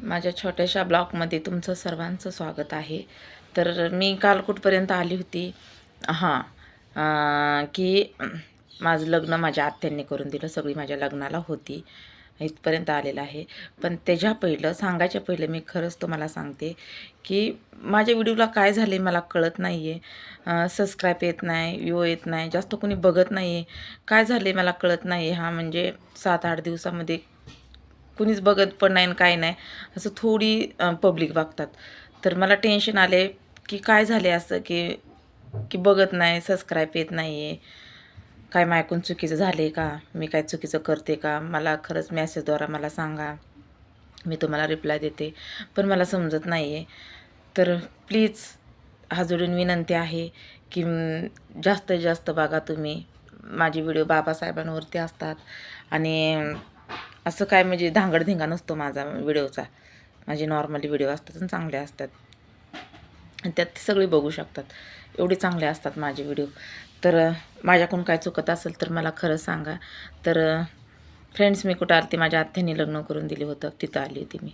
माझ्या छोट्याशा ब्लॉगमध्ये तुमचं सर्वांचं स्वागत आहे. तर मी काल कुठपर्यंत आली होती? हां की माझं लग्न माझ्या आत्यांनी करून दिलं सगळी माझ्या लग्नाला होती. इथपर्यंत आलेलं आहे. पण त्याच्या पहिलं सांगायच्या पहिलं मी खरंच तुम्हाला सांगते की माझ्या व्हिडिओला काय झाले मला कळत नाही आहे सबस्क्राईब येत नाही व्ह्यू येत नाही जास्त कोणी बघत नाही आहे काय झाले मला कळत नाही हा म्हणजे सात आठ दिवसामध्ये कुणीच बघत पण नाही आणि काय नाही. असं थोडी पब्लिक बघतात तर मला टेन्शन आले की काय झाले असं की की बघत नाही सबस्क्राईब येत नाही आहे काय मायकून चुकीचं झाले का? मी काय चुकीचं करते का? मला खरंच मेसेजद्वारा मला सांगा. मी तुम्हाला रिप्लाय देते. पण मला समजत नाही आहे तर प्लीज हा जोडून विनंती आहे की जास्त जास्तीत जास्त बघा तुम्ही. माझे व्हिडिओ बाबासाहेबांवरती असतात. आणि असं काय म्हणजे धांगडधिंगा नसतो माझा व्हिडिओचा. माझे नॉर्मली व्हिडिओ असतात आणि चांगले असतात. आणि त्यात ते सगळे बघू शकतात. एवढे चांगले असतात माझे व्हिडिओ. तर माझ्याकडून काय चुकत असेल तर मला खरं सांगा. तर फ्रेंड्स मी कुठं आली माझ्या आत्यांनी लग्न करून दिले होतं. तिथं आली होती मी.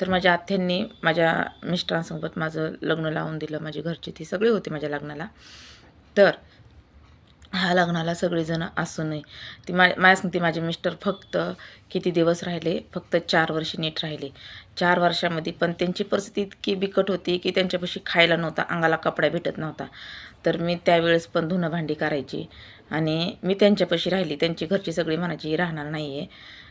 तर माझ्या आत्यांनी माझ्या मिस्टरांसोबत माझं लग्न लावून दिलं. माझी घरची ती सगळे होते माझ्या लग्नाला. तर ह्या लग्नाला सगळेजण असू नये. ती मा माझ्या सांगते माझे मिस्टर फक्त किती दिवस राहिले? फक्त चार वर्ष नीट राहिले. चार वर्षामध्ये पण त्यांची परिस्थिती इतकी बिकट होती की त्यांच्यापाशी खायला नव्हता अंगाला कपडा भेटत नव्हता. तर मी त्यावेळेस पण धुणं भांडी करायची. आणि मी त्यांच्यापाशी राहिली. त्यांची घरची सगळी म्हणायची राहणार नाही आहे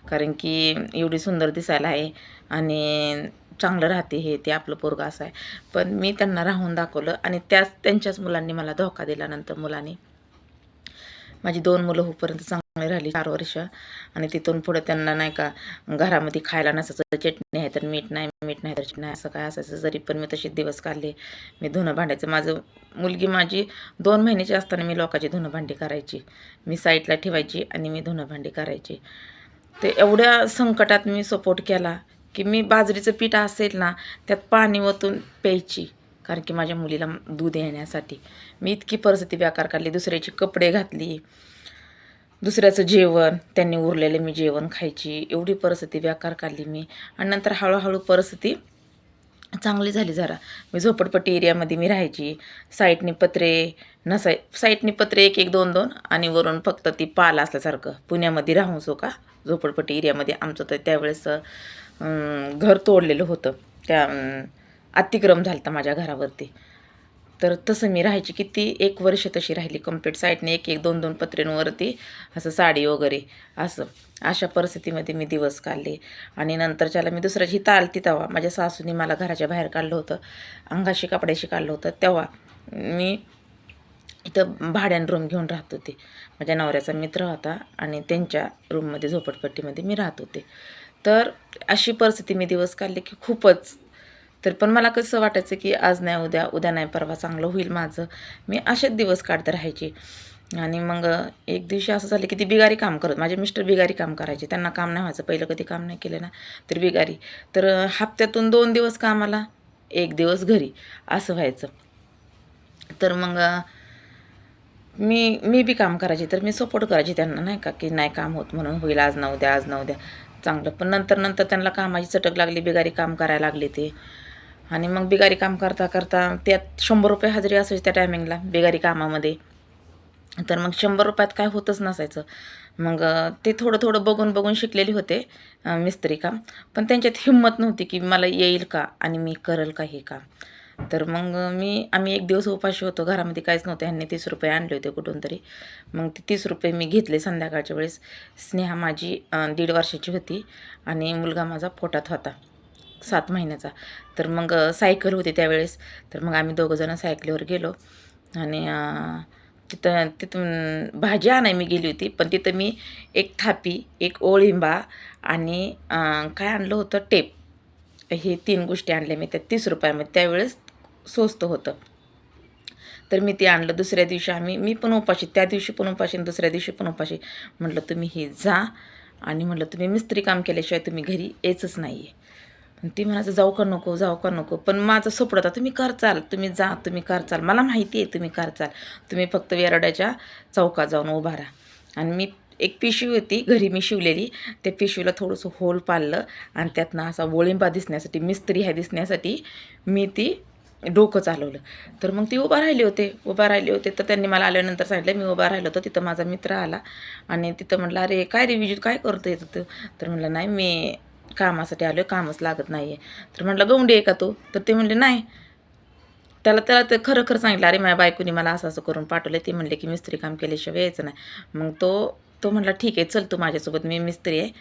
कारण की एवढी सुंदर दिसायला आहे आणि चांगलं राहते हे ते आपलं पोरगं असं आहे. पण मी त्यांना राहून दाखवलं आणि त्याच त्यांच्याच मुलांनी मला धोका दिल्यानंतर मुलांनी. माझी दोन मुलं होईपर्यंत चांगली राहिली चार वर्ष. आणि तिथून पुढे त्यांना नाही का घरामध्ये खायला नसायचं चटणी आहे तर मीठ नाही मीठ नाही तर चटणी नाही असं काय असायचं. जरी पण मी तसेच दिवस काढले मी धुणं भांड्याचं. माझं मुलगी माझी दोन महिन्याची असताना मी लोकांची धुणं भांडी करायची. मी साईडला ठेवायची आणि मी धुणं भांडी करायची. ते एवढ्या संकटात मी सपोर्ट केला की मी बाजरीचं पीठ असेल ना त्यात पाणी ओतून प्यायची. कारण की माझ्या मुलीला दूध येण्यासाठी. मी इतकी परिस्थिती व्याकार काढली. दुसऱ्याची कपडे घातली. दुसऱ्याचं जेवण. त्यांनी उरलेलं मी जेवण खायची. एवढी परिस्थिती व्याकार काढली मी. आणि नंतर हळूहळू परिस्थिती चांगली झाली जरा. मी झोपडपट्टी एरियामध्ये मी राहायची. साईटनी पत्रे नसाय साईटनी पत्रे एक एक दोन दोन आणि वरून फक्त ती पाल असल्यासारखं. पुण्यामध्ये राहून सो का? झोपडपट्टी एरियामध्ये आमचं तर त्यावेळेस घर तोडलेलं होतं. त्या अतिक्रम झाला होता माझ्या घरावरती. तर तसं मी राहायची किती एक वर्ष तशी राहिली कंप्लीट साईडने एक एक दोन दोन पत्र्यांवरती असं साडी वगैरे असं. अशा परिस्थितीमध्ये मी दिवस काढले. आणि नंतरच्याला मी दुसऱ्याची तालती तेव्हा माझ्या सासूने मला घराच्या बाहेर काढलं होतं. अंगाशी कपड्याशी काढलं होतं. तेव्हा मी इथं भाड्यानं रूम घेऊन राहत होते. माझ्या नवऱ्याचा मित्र होता आणि त्यांच्या रूममध्ये झोपडपट्टीमध्ये मी राहत होते. तर अशी परिस्थिती मी दिवस काढले की खूपच तर पण मला कसं वाटायचं की आज नाही उद्या उद्या नाही परवा चांगलं होईल माझं. मी असेच दिवस काढत राहायचे. आणि मग एक दिवशी असं झालं की ती बिगारी काम करत माझे मिस्टर बिगारी काम करायचे. त्यांना काम नाही व्हायचं पहिलं कधी काम नाही केलं ना तर बिगारी. तर हप्त्यातून दोन दिवस कामाला एक दिवस घरी असं व्हायचं. तर मग मी मी बी काम करायचे तर मी सपोर्ट करायची त्यांना नाही का की नाही काम होत म्हणून होईल आज ना उद्या आज ना उद्या. चांगलं. पण नंतर नंतर त्यांना कामाची चटक लागली बिगारी काम करायला लागले ते. आणि मग बिगारी काम करता करता त्यात शंभर रुपये हजेरी असायची त्या टायमिंगला बिगारी कामामध्ये. तर मग शंभर रुपयात काय होतच नसायचं. मग ते थोडं थोडं बघून बघून शिकलेली होते मिस्त्री काम पण त्यांच्यात हिंमत नव्हती की मला येईल का आणि मी करेल का हे काम. तर मग मी आम्ही एक दिवस उपाशी होतो घरामध्ये काहीच नव्हतं ह्यांनी तीस रुपये आणले होते कुठून तरी. मग ते तीस रुपये मी घेतले संध्याकाळच्या वेळेस. स्नेहा माझी दीड वर्षाची होती आणि मुलगा माझा पोटात होता. सात महिन्याचा. तर मग सायकल होती त्यावेळेस. तर मग आम्ही दोघंजणं सायकलीवर गेलो. आणि तिथं तिथून भाजी आणाय मी गेली होती. पण तिथं मी एक थापी एक ओळिंबा आणि काय आणलं होतं? टेप. हे तीन गोष्टी आणल्या मी. त्या तीस रुपयामध्ये. त्यावेळेस स्वस्त होतं. तर मी ते आणलं. दुसऱ्या दिवशी आम्ही मी पण उपाशी. त्या दिवशी पण उपाशी आणि दुसऱ्या दिवशी पण उपाशी. म्हटलं तुम्ही हे जा आणि म्हटलं तुम्ही मिस्त्री काम केल्याशिवाय तुम्ही घरी यायचंच नाही आहे ती म्हणायचं जाऊ का नको जाऊ का नको. पण माझं सोपड होता तुम्ही करचाल तुम्ही जा तुम्ही करचाल मला माहिती आहे तुम्ही करचाल तुम्ही फक्त वेरड्याच्या चौकात जाऊन उभा राहा. आणि मी एक पिशवी होती घरी मी शिवलेली. त्या पिशवीला थोडंसं होल पाललं आणि त्यातनं असा वोळिंबा दिसण्यासाठी मिस्त्री ह्या दिसण्यासाठी मी ती डोकं चालवलं. तर मग ती उभा राहिली होते उभा राहिले होते. तर त्यांनी मला आल्यानंतर सांगितलं मी उभा राहिलो होतो तिथं माझा मित्र आला. आणि तिथं म्हटलं अरे काय रे विजू काय करतो येतं तर म्हटलं नाही मी कामासाठी आलो कामच लागत नाही आहे तर म्हटलं गौंडी आहे का तू? तर ते म्हणले नाही. त्याला त्याला ते खरं खरं सांगितलं अरे माझ्या बायकोनी मला असं असं करून पाठवलं ते म्हणले की मिस्त्री काम केल्याशिवाय यायचं नाही. मग तो तो म्हटला ठीक आहे चल तू माझ्यासोबत मी मिस्त्री आहे.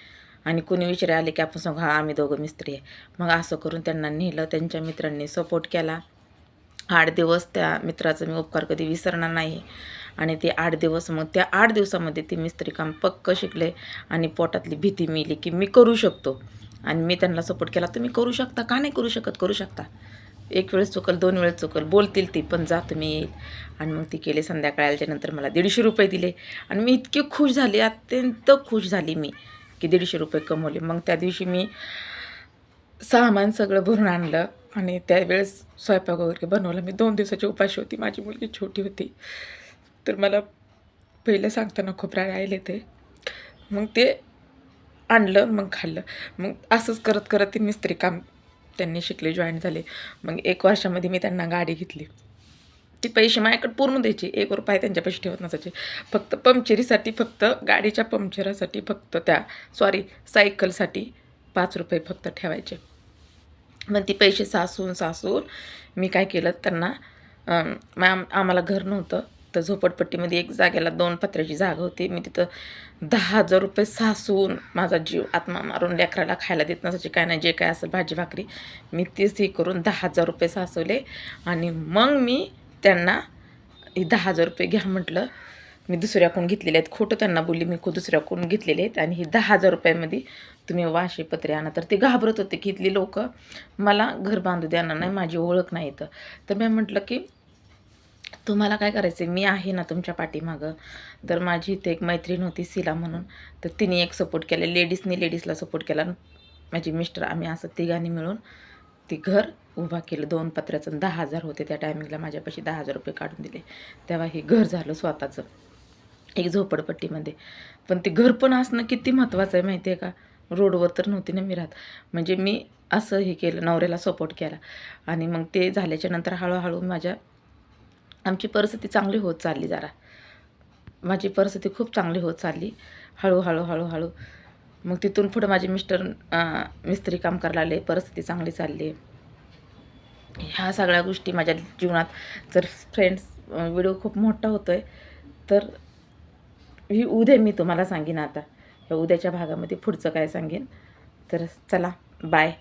आणि कोणी विचारे आले की आपण सांगू हा आम्ही दोघं मिस्त्री आहे. मग असं करून त्यांना नेलं त्यांच्या मित्रांनी सपोर्ट केला. आठ दिवस त्या मित्राचा मी उपकार कधी विसरणार नाही. आणि ते आठ दिवस मग त्या आठ दिवसामध्ये ती मिस्त्री काम पक्क शिकले आणि पोटातली भीती मिली की मी करू शकतो. आणि मी त्यांना सपोर्ट केला. तुम्ही करू शकता का नाही करू शकत? करू शकता. एक वेळेस चुकल दोन वेळेस चुकल. बोलतील ती पण जा तुम्ही. येईल आणि मग ती केले संध्याकाळी आल्याच्यानंतर मला दीडशे रुपये दिले. आणि मी इतकी खुश झाली अत्यंत खुश झाली मी की दीडशे रुपये कमवले. मग त्या दिवशी मी सामान सगळं भरून आणलं. आणि त्यावेळेस स्वयंपाक वगैरे बनवला. मी दोन दिवसाची उपाशी होती. माझी मुलगी छोटी होती. तर मला पहिलं सांगताना खूप राहिले ते मग ते आणलं मग खाल्लं. मग असंच करत करत ते मिस्त्री काम त्यांनी शिकले जॉईन झाले. मग एक वर्षामध्ये मी त्यांना गाडी घेतली. ती पैसे माझ्याकडे पूर्ण द्यायची. एक रुपये त्यांच्यापाशी ठेवत नसायचे. फक्त पंक्चरीसाठी फक्त गाडीच्या पंक्चरासाठी फक्त त्या सॉरी सायकलसाठी पाच रुपये फक्त ठेवायचे. मग ती पैसे सासून सासून मी काय केलं त्यांना मॅम आम्हाला घर नव्हतं. तर झोपडपट्टीमध्ये एक जागेला दोन पत्र्याची जागा होती. मी तिथं दहा हजार रुपये सासून माझा जीव आत्मा मारून लेकराला खायला देत नसायची. काय नाही जे काय असेल भाजी भाकरी मी तीच हे करून दहा हजार रुपये सासवले. आणि मग मी त्यांना हे दहा हजार रुपये घ्या म्हटलं. मी दुसऱ्याकडून घेतलेले आहेत. खोटं त्यांना बोलली मी खूप दुसऱ्याकडून घेतलेले आहेत. आणि हे दहा हजार रुपयामध्ये तुम्ही वाशी पत्रे आणा. तर ते घाबरत होते की इथली लोक मला घर बांधू देणार नाही माझी ओळख नाही तर तर मी म्हटलं की तुम्हाला काय करायचं मी आहे ना तुमच्या पाठीमागं. तर माझी इथे एक मैत्रीण होती सिला म्हणून. तर तिने एक सपोर्ट केला. लेडीजनी लेडीजला सपोर्ट केला. माझी मिस्टर आम्ही असं तिघांनी मिळून ती घर उभा केलं. दोन पत्र्याचं दहा हजार होते त्या टायमिंगला माझ्यापाशी दहा हजार रुपये काढून दिले. तेव्हा हे घर झालं स्वतःचं. एक झोपडपट्टीमध्ये. पण ते घर पण असणं किती महत्त्वाचं आहे माहिती आहे का? रोडवर तर नव्हती ना मी राहत. म्हणजे मी असं हे केलं नवऱ्याला सपोर्ट केला. आणि मग ते झाल्याच्यानंतर हळूहळू माझ्या आमची परिस्थिती चांगली होत चालली जरा. माझी परिस्थिती खूप चांगली होत चालली. हळूहळू हळूहळू. मग तिथून पुढं माझे मिस्टर मिस्त्री काम करायला लागले. परिस्थिती चांगली चालली. ह्या सगळ्या गोष्टी माझ्या जीवनात जर फ्रेंड्स व्हिडिओ खूप मोठा होतो आहे तर ही उद्या मी तुम्हाला सांगेन आता. ह्या उद्याच्या भागामध्ये पुढचं काय सांगेन. तर चला बाय